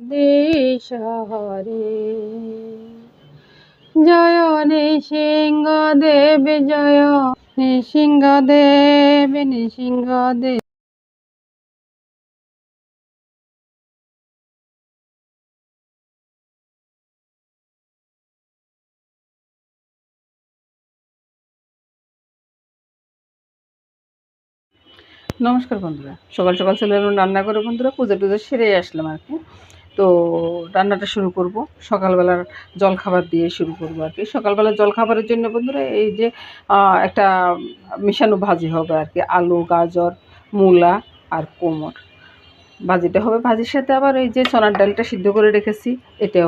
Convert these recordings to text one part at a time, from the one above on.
দিশাহারে। জয় নৃসিংহ দেব জয় নৃসিংহ দেব নৃসিংহ দেব নমস্কার বন্ধুরা, সকাল সকাল এলাম রান্না করে বন্ধুরা, পুজো টুজো সেরে আসলাম আর কি। তো রান্নাটা শুরু করব। সকালবেলার জলখাবার দিয়ে শুরু করব আর কি। সকালবেলার জলখাবারের জন্য বন্ধুরা, এই যে একটা মিশানো ভাজি হবে আর কি। আলু, গাজর, মূলা আর কোমর। ভাজিটা হবে, ভাজির সাথে আবার এই যে চনার ডালটা সিদ্ধ করে রেখেছি এটা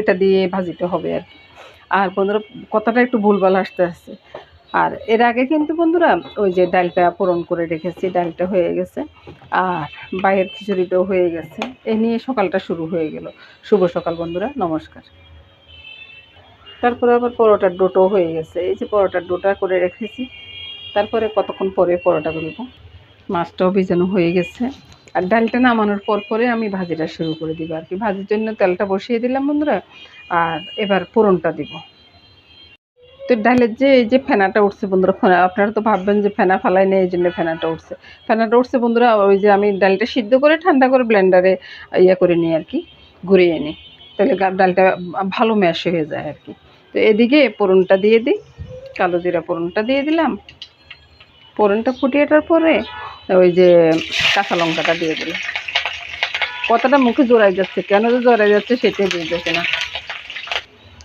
এটা দিয়ে ভাজিটা হবে আর কি। আর বন্ধুরা, কথাটা একটু ভুলভাল আসতে আসছে আর এর আগে কিন্তু বন্ধুরা, ওই যে ডালটা পূরণ করে রেখেছি, ডালটা হয়ে গেছে। আর বাইরের খিচুড়িটাও হয়ে গেছে। এ নিয়ে সকালটা শুরু হয়ে গেল। শুভ সকাল, বন্ধুরা। নমস্কার। তারপরে আবার পরোটার ডোটো হয়ে গেছে। এই যে পরোটার ডোটা করে রেখেছি। তারপরে কতক্ষণ পরে পরোটা করব? মাছটাও ভিজানো হয়ে গেছে। আর ডালটা নামানোর পর পরে আমি ভাজিটা শুরু করে দিব আর কি। ভাজির জন্য তেলটা বসিয়ে দিলাম, বন্ধুরা। আর এবার ফোড়নটা দিব। তো ডালের যে, এই যে ফেনাটা উঠছে বন্ধুরা, ফেনা, আপনারা তো ভাববেন যে ফেনা ফালাই নেই, এই জন্য ফেনাটা উঠছে। ফেনাটা উঠছে বন্ধুরা, ওই যে আমি ডালটা সিদ্ধ করে ঠান্ডা করে ব্লেন্ডারে ইয়ে করে নিই আর কি, ঘুরিয়ে নিই। তাহলে ডালটা ভালো ম্যাশ হয়ে যায় আর কি। তো এদিকে পোড়নটা দিয়ে দিই, কালো জিরা পোড়নটা দিয়ে দিলাম। পোড়নটা ফুটিয়ে ওঠার পরে ওই যে কাঁচা লঙ্কাটা দিয়ে দিলাম। কতটা মুখে জোড়াই যাচ্ছে, কেন যে জোড়াই যাচ্ছে সেটাই বুঝতেছে না।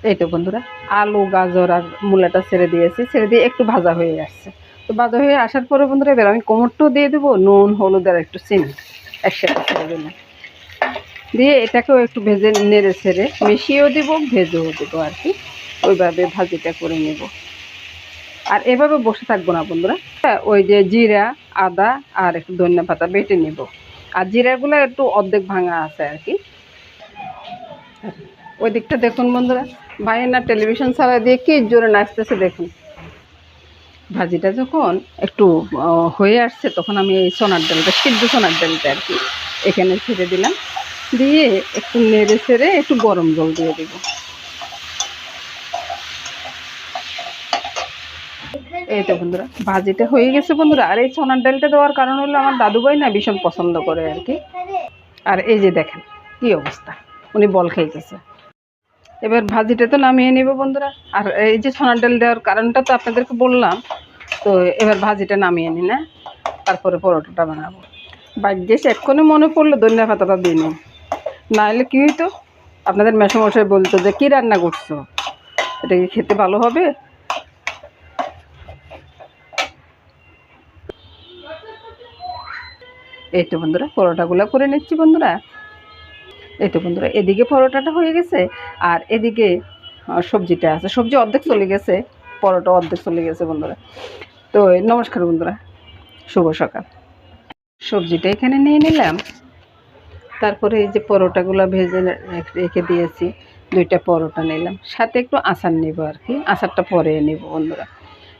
এই তো বন্ধুরা, আলু, গাজর আর মূলাটা ছেড়ে দিয়েছি, ছেড়ে দিয়ে একটু ভাজা হয়ে আসছে। তো ভাজা হয়ে আসার পরে বন্ধুরা, এবার আমি কোমরটাও দিয়ে দেবো, নুন, হলুদ আর একটু চিনি একসাথে ছেড়ে দিয়ে এটাকেও একটু ভেজে নেড়ে ছেড়ে মিশিয়েও দেবো, ভেজেও দেবো আর কি। ওইভাবে ভাজিটা করে নেব। আর এভাবে বসে থাকব না বন্ধুরা। ওই যে জিরা, আদা আর একটু ধনিয়া পাতা বেটে নেব। আর জিরাগুলো একটু অর্ধেক ভাঙা আছে আর কি। ওই দিকটা দেখুন বন্ধুরা। ভাইয়ের না টেলিভিশন ছাড়া দিয়ে কি জোরে নাচতেছে দেখুন। ভাজিটা যখন একটু হয়ে আসছে, তখন আমি এই সোনার ডালটা, সিদ্ধ সোনার ডালটা আর কি এখানে ছেড়ে দিলাম। দিয়ে একটু নেড়ে ছেড়ে একটু গরম জল দিয়ে দেব। এই তো বন্ধুরা, ভাজিটা হয়ে গেছে বন্ধুরা। আর এই সোনার ডালটা দেওয়ার কারণ হলো আমার দাদুভাই না ভীষণ পছন্দ করে আর কি। আর এই যে দেখেন, কি অবস্থা, উনি বল খাইতেছে। এবার ভাজিটা তো নামিয়ে নিব বন্ধুরা। আর এই যে সোনার ডাল দেওয়ার কারণটা তো আপনাদেরকে বললাম। তো এবার ভাজিটা নামিয়ে নি না তারপরে পরোটাটা বানাবো। ভাগ্যেশ এক্ষুনি মনে পড়ল ধনিয়া পাতাটা দিয়ে নিন। নাহলে কী হইতো? আপনাদের মেসমশাই বলতো যে, কী রান্না করছ? এটা কি খেতে ভালো হবে? এই তো বন্ধুরা, পরোটাগুলো করে নিচ্ছি বন্ধুরা। এই তো বন্ধুরা, এদিকে পরোটাটা হয়ে গেছে আর এদিকে সবজিটা আছে। সবজি অর্ধেক চলে গেছে, পরোটা অর্ধেক চলে গেছে বন্ধুরা। তো নমস্কার বন্ধুরা, শুভ সকাল। সবজিটা এখানে নিয়ে নিলাম। তারপরে এই যে পরোটাগুলো ভেজে রেখে দিয়েছি, দুইটা পরোটা নিলাম। সাথে একটু আচার নেব আর কি, আচারটা পরে নেব বন্ধুরা।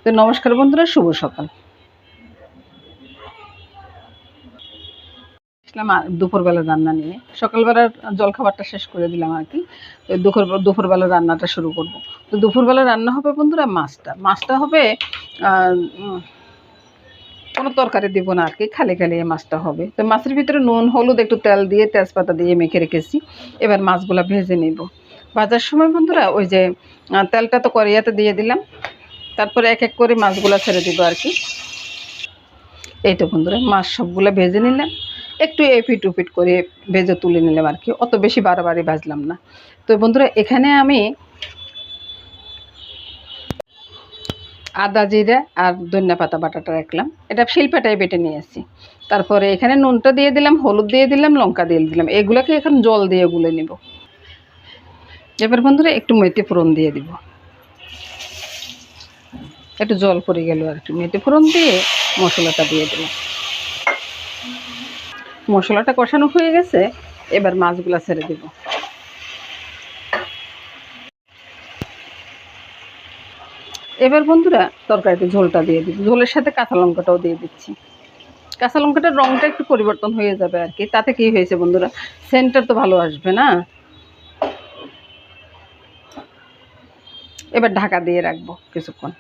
তো নমস্কার বন্ধুরা, শুভ সকাল। আসলাম দুপুরবেলা রান্না নিয়ে। সকালবেলার জলখাবারটা শেষ করে দিলাম আর কি। দুপুর, দুপুরবেলা রান্নাটা শুরু করব। তো দুপুরবেলা রান্না হবে বন্ধুরা মাছটা। মাছটা হবে কোনো তরকারি দিব না আর কি, খালি খালি এই মাছটা হবে। তো মাছের ভিতরে নুন, হলুদ, একটু তেল দিয়ে তেজপাতা দিয়ে মেখে রেখেছি। এবার মাছগুলো ভেজে নেব। ভাজার সময় বন্ধুরা ওই যে তেলটা তো করিয়াতে দিয়ে দিলাম। তারপরে এক এক করে মাছগুলো ছেড়ে দিব আর কি। এই তো বন্ধুরা, মাছ সবগুলো ভেজে নিলাম। একটু এপিট উপিট করে ভেজে তুলে নিলাম আর কি। অত বেশি বারবারই ভাজলাম না। তো বন্ধুরা, এখানে আমি আদা জিরা আর ধনিয়া পাতা বাটাটা রাখলাম। এটা শিল্পাটাই বেটে নিয়ে আসি তারপরে এখানে নুনটা দিয়ে দিলাম, হলুদ দিয়ে দিলাম, লঙ্কা দিয়ে দিলাম। এগুলোকে এখন জল দিয়ে গুলে নিব। এবার বন্ধুরা, একটু মেথি ফোড়ন দিয়ে দিব। একটু জল পড়ে গেল আর একটু মেথি ফোড়ন দিয়ে মশলাটা দিয়ে দিলাম। মশলাটা কষানো হয়ে গেছে, এবার মাছগুলা ছেড়ে দিব। এবার বন্ধুরা তরকারিতে ঝোলটা দিয়ে দিব। ঝোলের সাথে কাঁচা লঙ্কাটাও দিয়ে দিচ্ছি। কাঁচা লঙ্কাটার রঙটা একটু পরিবর্তন হয়ে যাবে আর কি। তাতে কি হয়েছে বন্ধুরা? সেন্টার তো ভালো আসবে না? এবার ঢাকা দিয়ে রাখব কিছুক্ষণ।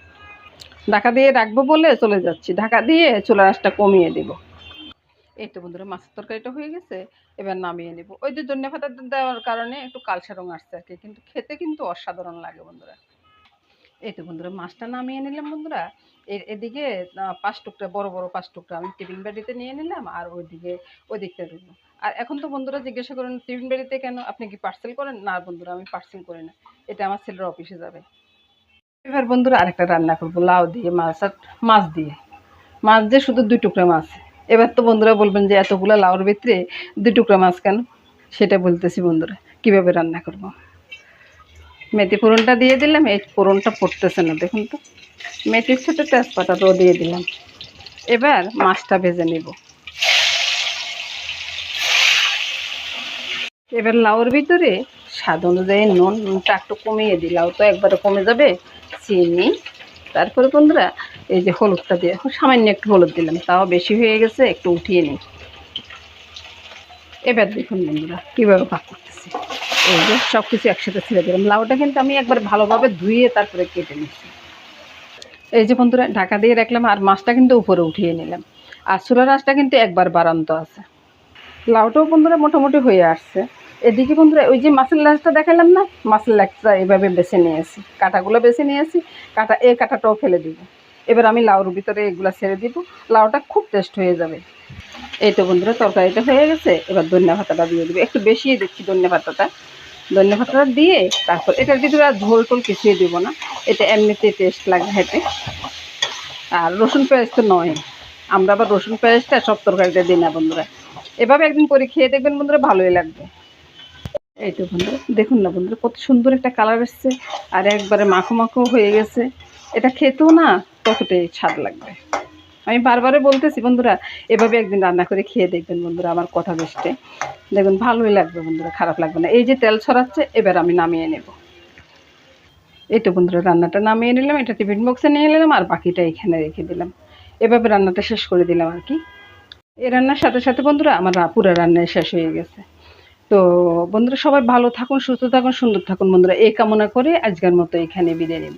ঢাকা দিয়ে রাখব বলে চলে যাচ্ছি। ঢাকা দিয়ে চুলার আঁচটা কমিয়ে দেবো। এই তো বন্ধুরা, মাছের তরকারিটা হয়ে গেছে, এবার নামিয়ে নেব। ওই যে ধনে পাতা দেওয়ার কারণে একটু কালসা রঙ আসছে আর কি, কিন্তু খেতে কিন্তু অসাধারণ লাগে বন্ধুরা। এই তো বন্ধুরা, মাছটা নামিয়ে নিলাম বন্ধুরা। এর এদিকে পাঁচ টুকরা, বড় বড় পাঁচ টুকরা আমি টিফিন বাড়িতে নিয়ে নিলাম আর ওইদিকে ওই দিকটা রইল। আর এখন তো বন্ধুরা জিজ্ঞাসা করেন, টিফিন বাড়িতে কেন? আপনি কি পার্সেল করেন? না বন্ধুরা, আমি পার্সেল করি না। এটা আমার ছেলের অফিসে যাবে। এবার বন্ধুরা আরেকটা রান্না করব, লাউ দিয়ে মাছ আর মাছ দিয়ে। মাছ দিয়ে শুধু দুই টুকরা মাছ। এবার তো বন্ধুরা বলবেন যে এতগুলো লাউর ভিতরে দুই টুকরা মাছ কেন? সেটা বলতেছি বন্ধুরা, কীভাবে রান্না করব? মেথি ফোড়নটা দিয়ে দিলাম, এই ফোড়নটা পড়তেছে না, দেখুন তো। মেথির সাথে তেজপাতাটাও দিয়ে দিলাম। এবার মাছটা ভেজে নেব। এবার লাউর ভিতরে স্বাদ অনুযায়ী নুন, নুনটা একটু কমিয়ে দিই। লাউ তো একবারে কমে যাবে, চিনি তারপরে বন্ধুরা, এই যে হলুদটা দিয়ে, সামান্য একটু হলুদ দিলাম, তাও বেশি হয়ে গেছে, একটু উঠিয়ে নিই। এবার দেখুন বন্ধুরা, কীভাবে পাক করতেছি। এই যে সব কিছু একসাথে ছেড়ে দিলাম। লাউটা কিন্তু আমি একবার ভালোভাবে ধুয়ে তারপরে কেটে নিচ্ছি। এই যে বন্ধুরা, ঢাকা দিয়ে রাখলাম, আর মাছটা কিন্তু উপরে উঠিয়ে নিলাম। আর চুলার আঁচটা কিন্তু একবার বারান্ত আছে। লাউটাও বন্ধুরা মোটামুটি হয়ে আসছে। এদিকে বন্ধুরা, ওই যে মাছের লাচটা দেখালাম না? মাছের লাচটা এভাবে বেছে নিয়েছি কাঁটাগুলো বেছে নিয়েছি কাঁটা, এই কাঁটাটাও ফেলে দিব। এবার আমি লাউর ভিতরে এগুলো ছেড়ে দিব। লাউটা খুব টেস্ট হয়ে যাবে। এই তো বন্ধুরা, তরকারিটা হয়ে গেছে। এবার ধনিয়া ভাতাটা দিয়ে দেবো। একটু বেশি দিচ্ছি ধনিয়া ভাতাটা ধনিয়া ভাতাটা দিয়ে তারপর এটার ভিতরে আর ঝোল টোল কিছুই দেবো না। এটা এমনিতে টেস্ট লাগে হেঁটে আর রসুন পেঁয়াজ তো নয়। আমরা আবার রসুন পেঁয়াজটা সব তরকারিতে দিই না বন্ধুরা। এভাবে একদিন করে খেয়ে দেখবেন বন্ধুরা, ভালোই লাগবে। এই তো বন্ধুরা, দেখুন না বন্ধুরা, কত সুন্দর একটা কালার এসছে আর একবারে মাখো মাখো হয়ে গেছে। এটা খেতেও না ততটাই স্বাদ লাগবে। আমি বারবারে বলতেছি বন্ধুরা, এভাবে একদিন রান্না করে খেয়ে দেখবেন বন্ধুরা আমার কথা বেসটে দেখুন, ভালোই লাগবে বন্ধুরা, খারাপ লাগবে না। এই যে তেল ছড়াচ্ছে, এবার আমি নামিয়ে নেব। এই তো বন্ধুরা, রান্নাটা নামিয়ে নিলাম, এটা টিফিন বক্সে নিয়ে নিলাম, আর বাকিটা এখানে রেখে দিলাম। এভাবে রান্নাটা শেষ করে দিলাম আর কি। এই রান্নার সাথে সাথে বন্ধুরা, আমার পুরো রান্নায় শেষ হয়ে গেছে। তো বন্ধুরা সবাই ভালো থাকুন, সুস্থ থাকুন, সুন্দর থাকুন বন্ধুরা। এই কামনা করে আজকের মতো এখানে বিদায় নেব।